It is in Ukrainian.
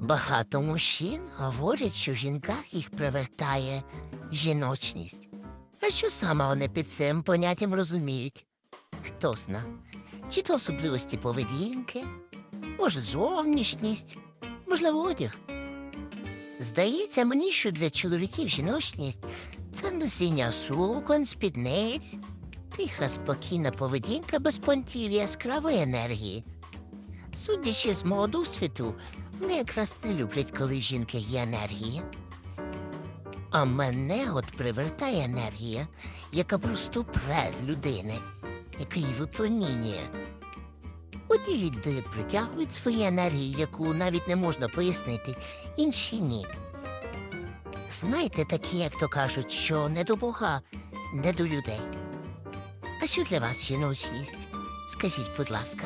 Багато мужчин говорять, що в жінках їх привертає жіночність. А що саме вони під цим поняттям розуміють? Хто зна? Чи то особливості поведінки, може, зовнішність, можливо, одяг. Здається мені, що для чоловіків жіночність це носіння сукон, спідниць, тиха спокійна поведінка без понтів яскравої енергії. Судячи з мого досвіду, вони якраз не люблять, коли жінки є енергії. А мене от привертає енергія, яка просто пре з людини, яка її випромінює. От і люди притягують свою енергію, яку навіть не можна пояснити, інші ні. Знаєте, такі, як то кажуть, що не до Бога, не до людей. А що для вас жіночність? Скажіть, будь ласка.